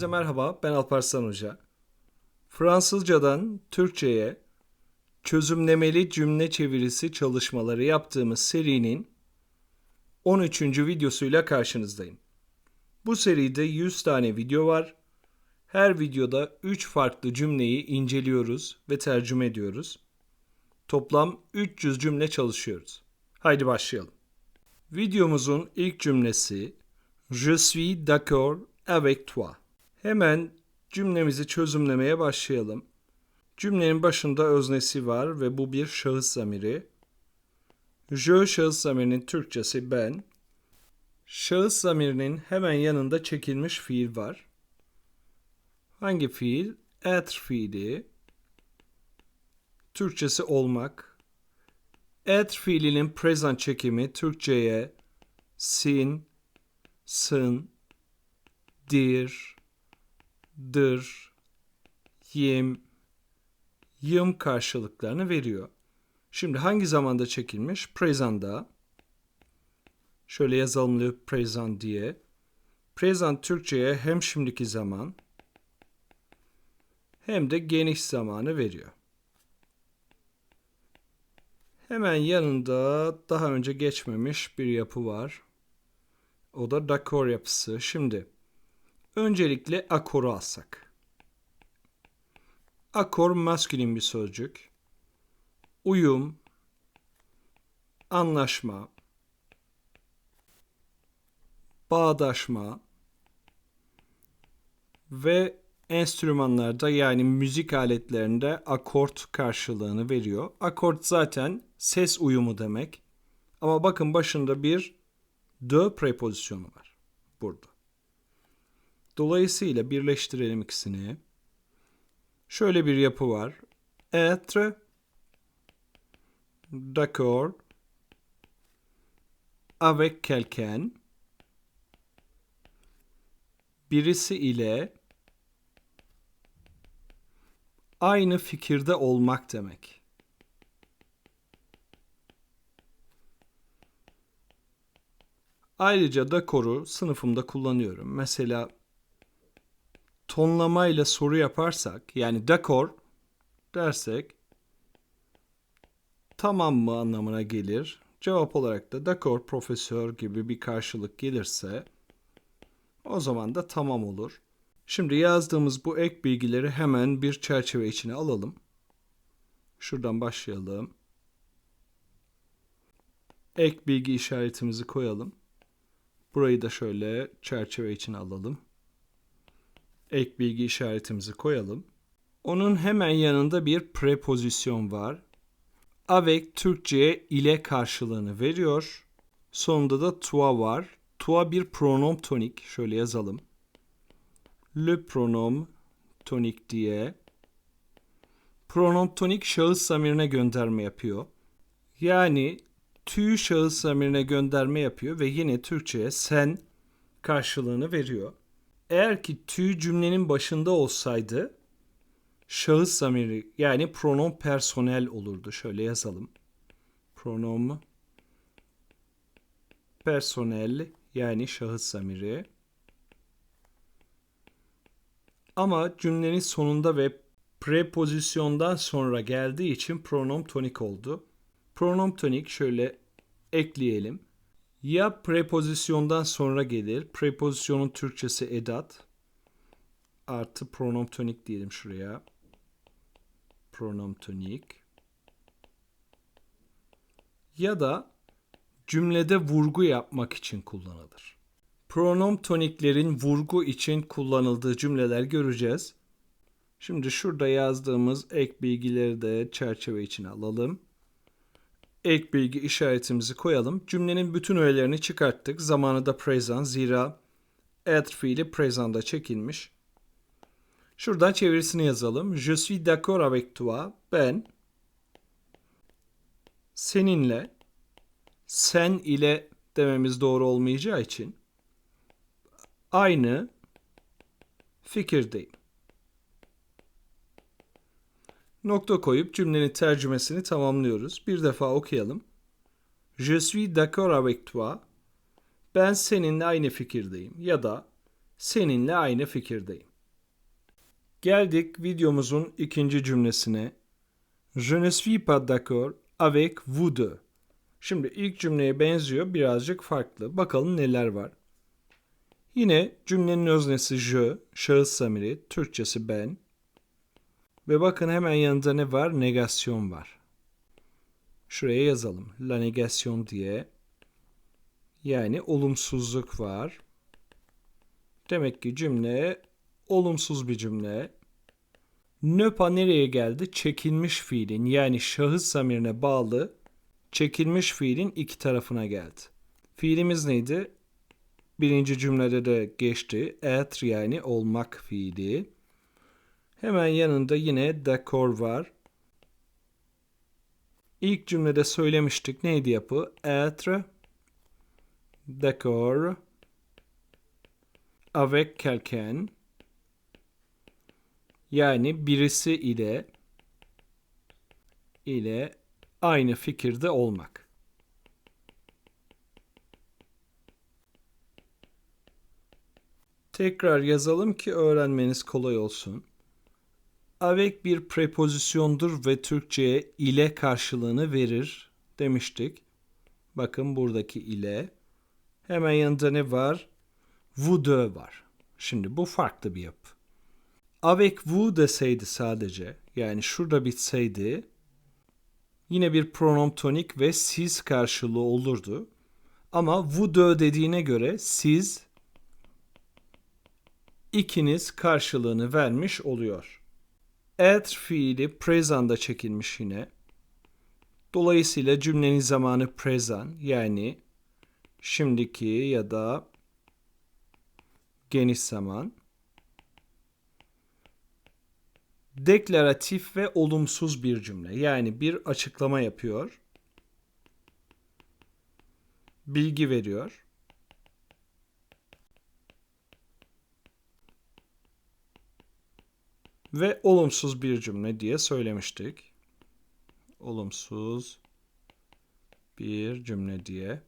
Herkese merhaba, ben Alparslan Hoca. Fransızcadan Türkçe'ye çözümlemeli cümle çevirisi çalışmaları yaptığımız serinin 13. videosuyla karşınızdayım. Bu seride 100 tane video var. Her videoda 3 farklı cümleyi inceliyoruz ve tercüme ediyoruz. Toplam 300 cümle çalışıyoruz. Haydi başlayalım. Videomuzun ilk cümlesi Je suis d'accord avec toi. Hemen cümlemizi çözümlemeye başlayalım. Cümlenin başında öznesi var ve bu bir şahıs zamiri. Je şahıs zamirinin Türkçesi ben. Şahıs zamirinin hemen yanında çekilmiş fiil var. Hangi fiil? Être fiili. Türkçesi olmak. Être fiilinin present çekimi Türkçe'ye sin, sın, dir, dır, yim, yım karşılıklarını veriyor. Şimdi hangi zamanda çekilmiş? Present'da. Şöyle yazalım present diye. Present Türkçe'ye hem şimdiki zaman hem de geniş zamanı veriyor. Hemen yanında daha önce geçmemiş bir yapı var. O da dakor yapısı. Şimdi öncelikle akoru alsak. Akor maskülin bir sözcük. Uyum, anlaşma, bağdaşma ve enstrümanlarda yani müzik aletlerinde akort karşılığını veriyor. Akort zaten ses uyumu demek. Ama bakın başında bir de prepozisyonu var burada. Dolayısıyla birleştirelim ikisini. Şöyle bir yapı var. Être, d'accord, avec quelqu'un, birisi ile aynı fikirde olmak demek. Ayrıca dakoru sınıfımda kullanıyorum. Mesela tonlamayla soru yaparsak yani dakor dersek tamam mı anlamına gelir. Cevap olarak da dakor profesör gibi bir karşılık gelirse o zaman da tamam olur. Şimdi yazdığımız bu ek bilgileri hemen bir çerçeve içine alalım. Şuradan başlayalım. Ek bilgi işaretimizi koyalım. Burayı da şöyle çerçeve içine alalım. Ek bilgi işaretimizi koyalım. Onun hemen yanında bir prepozisyon var. Avec Türkçe'ye ile karşılığını veriyor. Sonunda da toi var. Toi bir pronom tonik. Şöyle yazalım. Le pronom tonik diye. Pronom tonik şahıs zamirine gönderme yapıyor. Yani tü şahıs zamirine gönderme yapıyor ve yine Türkçe'ye sen karşılığını veriyor. Eğer ki tü cümlenin başında olsaydı şahıs zamiri yani pronom personel olurdu. Şöyle yazalım. Pronom personel yani şahıs zamiri. Ama cümlenin sonunda ve prepozisyondan sonra geldiği için pronom tonik oldu. Pronom tonik şöyle ekleyelim. Ya prepozisyondan sonra gelir. Prepozisyonun Türkçesi edat. Artı pronom tonik diyelim şuraya. Pronom tonik. Ya da cümlede vurgu yapmak için kullanılır. Pronom toniklerin vurgu için kullanıldığı cümleler göreceğiz. Şimdi şurada yazdığımız ek bilgileri de çerçeve içine alalım. Ek bilgi işaretimizi koyalım. Cümlenin bütün öğelerini çıkarttık. Zamanı da present zira être fiili present'da çekilmiş. Şuradan çevirisini yazalım. Je suis d'accord avec toi. Ben seninle sen ile dememiz doğru olmayacağı için aynı fikirdeyim. Nokta koyup cümlenin tercümesini tamamlıyoruz. Bir defa okuyalım. Je suis d'accord avec toi. Ben seninle aynı fikirdeyim ya da seninle aynı fikirdeyim. Geldik videomuzun ikinci cümlesine. Je ne suis pas d'accord avec vous deux. Şimdi ilk cümleye benziyor, birazcık farklı. Bakalım neler var. Yine cümlenin öznesi je, şahıs zamiri, Türkçesi ben. Ve bakın hemen yanında ne var? Negasyon var. Şuraya yazalım. La negation diye. Yani olumsuzluk var. Demek ki cümle olumsuz bir cümle. Nöpa nereye geldi? Çekilmiş fiilin yani şahıs zamirine bağlı çekilmiş fiilin iki tarafına geldi. Fiilimiz neydi? Birinci cümlede de geçti. Être yani olmak fiili. Hemen yanında yine dekor var. İlk cümlede söylemiştik. Neydi yapı? Être, dekor, avec quelqu'un yani birisi ile ile aynı fikirde olmak. Tekrar yazalım ki öğrenmeniz kolay olsun. Avec bir prepozisyondur ve Türkçe'ye ile karşılığını verir demiştik. Bakın buradaki ile. Hemen yanında ne var? Vous deux var. Şimdi bu farklı bir yapı. Avec vous deseydi sadece, yani şurada bitseydi, yine bir pronom tonik ve siz karşılığı olurdu. Ama vous deux dediğine göre siz ikiniz karşılığını vermiş oluyor. Être fiili present'da çekilmiş yine. Dolayısıyla cümlenin zamanı present yani şimdiki ya da geniş zaman. Deklaratif ve olumsuz bir cümle. Yani bir açıklama yapıyor. Bilgi veriyor. Ve olumsuz bir cümle diye söylemiştik. Olumsuz bir cümle diye.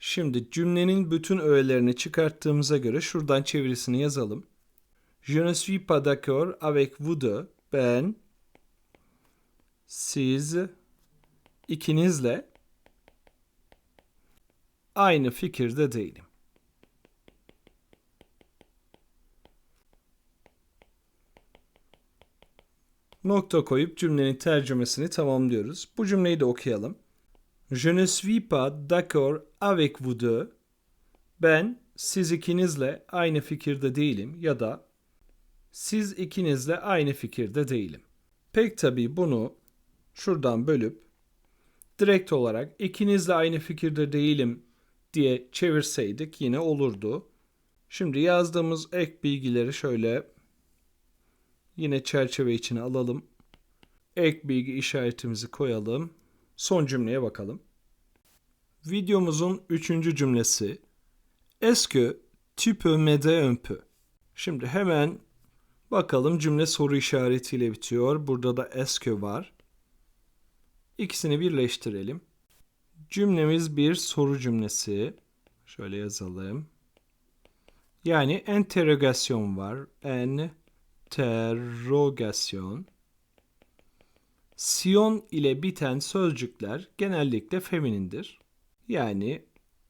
Şimdi cümlenin bütün öğelerini çıkarttığımıza göre şuradan çevirisini yazalım. Je ne suis pas d'accord avec vous deux. Ben siz ikinizle aynı fikirde değilim. Nokta koyup cümlenin tercümesini tamamlıyoruz. Bu cümleyi de okuyalım. Je ne suis pas d'accord avec vous deux. Ben siz ikinizle aynı fikirde değilim ya da siz ikinizle aynı fikirde değilim. Pek tabii bunu şuradan bölüp direkt olarak ikinizle aynı fikirde değilim diye çevirseydik yine olurdu. Şimdi yazdığımız ek bilgileri şöyle yine çerçeve içine alalım. Ek bilgi işaretimizi koyalım. Son cümleye bakalım. Videomuzun üçüncü cümlesi Est-ce que tu peux? Şimdi hemen bakalım cümle soru işaretiyle bitiyor. Burada da est-ce var. İkisini birleştirelim. Cümlemiz bir soru cümlesi. Şöyle yazalım. Yani enterogasyon var. Enterogasyon. Sion ile biten sözcükler genellikle feminindir. Yani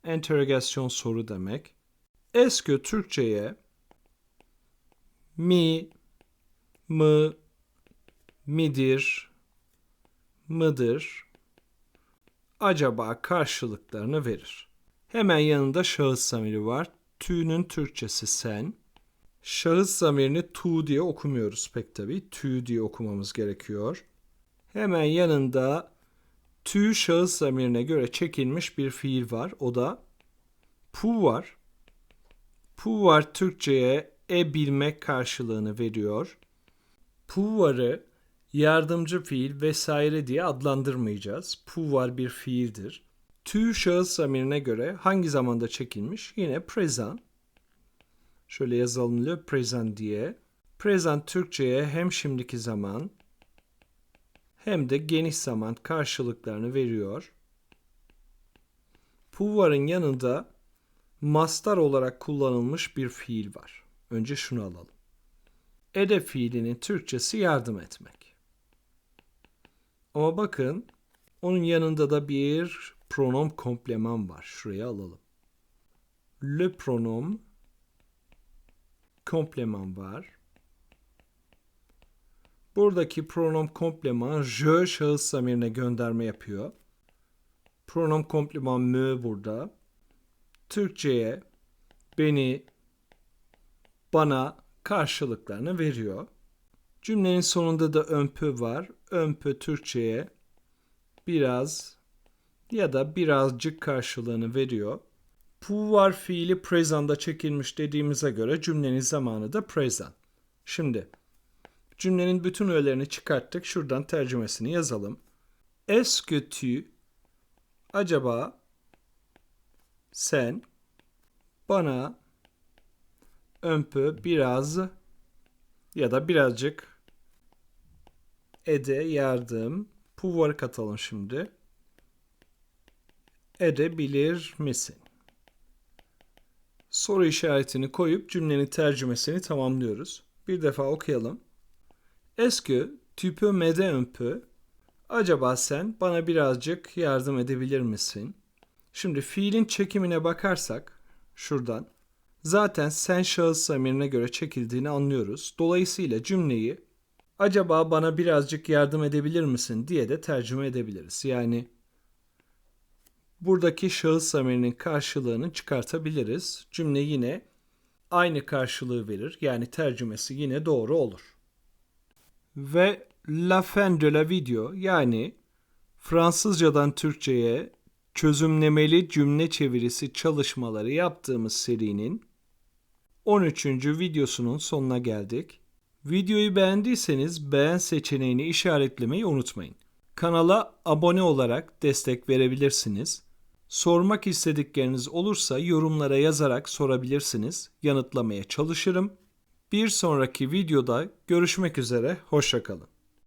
enterogasyon soru demek. Eski Türkçe'ye mi, mı, midir, mıdır, acaba karşılıklarını verir. Hemen yanında şahıs zamiri var. Tü'nün Türkçesi sen. Şahıs zamirini tu diye okumuyoruz pek tabi. Tü diye okumamız gerekiyor. Hemen yanında tü şahıs zamirine göre çekilmiş bir fiil var. O da pu var. Pu var Türkçe'ye e bilmek karşılığını veriyor. Pu varı yardımcı fiil vesaire diye adlandırmayacağız. Pu var bir fiildir. Tü şahıs zamirine göre hangi zamanda çekilmiş? Yine present. Şöyle yazalım le present diye. Present Türkçe'ye hem şimdiki zaman hem de geniş zaman karşılıklarını veriyor. Pouvoir'ın yanında mastar olarak kullanılmış bir fiil var. Önce şunu alalım. Ede fiilinin Türkçesi yardım etmek. Ama bakın onun yanında da bir pronom kompleman var. Şuraya alalım. Le pronom kompleman var. Buradaki pronom kompleman je şahıs zamirine gönderme yapıyor. Pronom kompleman me burada. Türkçe'ye beni, bana karşılıklarını veriyor. Cümlenin sonunda da ömpü var. Ömpü Türkçe'ye biraz ya da birazcık karşılığını veriyor. Pouvoir fiili present'da çekilmiş dediğimize göre cümlenin zamanı da present. Şimdi cümlenin bütün öğelerini çıkarttık. Şuradan tercümesini yazalım. Est-ce que acaba sen bana ömpü biraz ya da birazcık ede yardım pouvoir katalım şimdi. Edebilir misin? Soru işaretini koyup cümlenin tercümesini tamamlıyoruz. Bir defa okuyalım. Est-ce que tu peux? Acaba sen bana birazcık yardım edebilir misin? Şimdi fiilin çekimine bakarsak şuradan zaten sen şahıs zamirine göre çekildiğini anlıyoruz. Dolayısıyla cümleyi acaba bana birazcık yardım edebilir misin diye de tercüme edebiliriz. Yani buradaki şahıs zamirinin karşılığını çıkartabiliriz. Cümle yine aynı karşılığı verir. Yani tercümesi yine doğru olur. Ve la fin de la video yani Fransızcadan Türkçe'ye çözümlemeli cümle çevirisi çalışmaları yaptığımız serinin 13. videosunun sonuna geldik. Videoyu beğendiyseniz beğen seçeneğini işaretlemeyi unutmayın. Kanala abone olarak destek verebilirsiniz. Sormak istedikleriniz olursa yorumlara yazarak sorabilirsiniz. Yanıtlamaya çalışırım. Bir sonraki videoda görüşmek üzere, hoşçakalın.